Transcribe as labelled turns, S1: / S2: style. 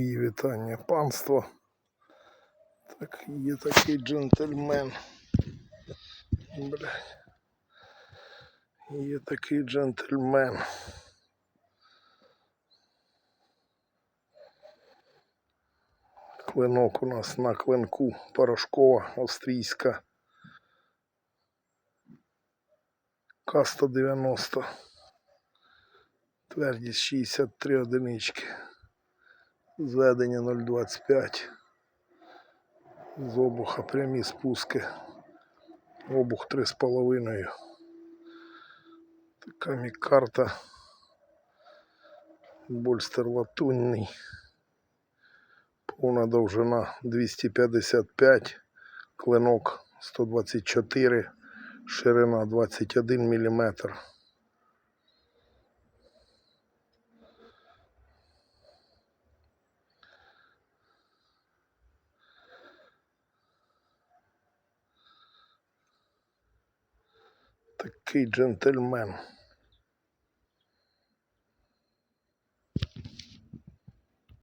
S1: Мої вітання панство. Так, є такий джентльмен. Блядь. Є такий джентльмен. Клинок у нас на клинку порошкова австрійська. К-190. Твердість 63 одинички. Зведення 0,25. З обуха прямі спуски. Обух 3,5. Така мікарта. Больстер латунний. Повна довжина 255. Клинок 124. Ширина 21 мм. Такий джентльмен.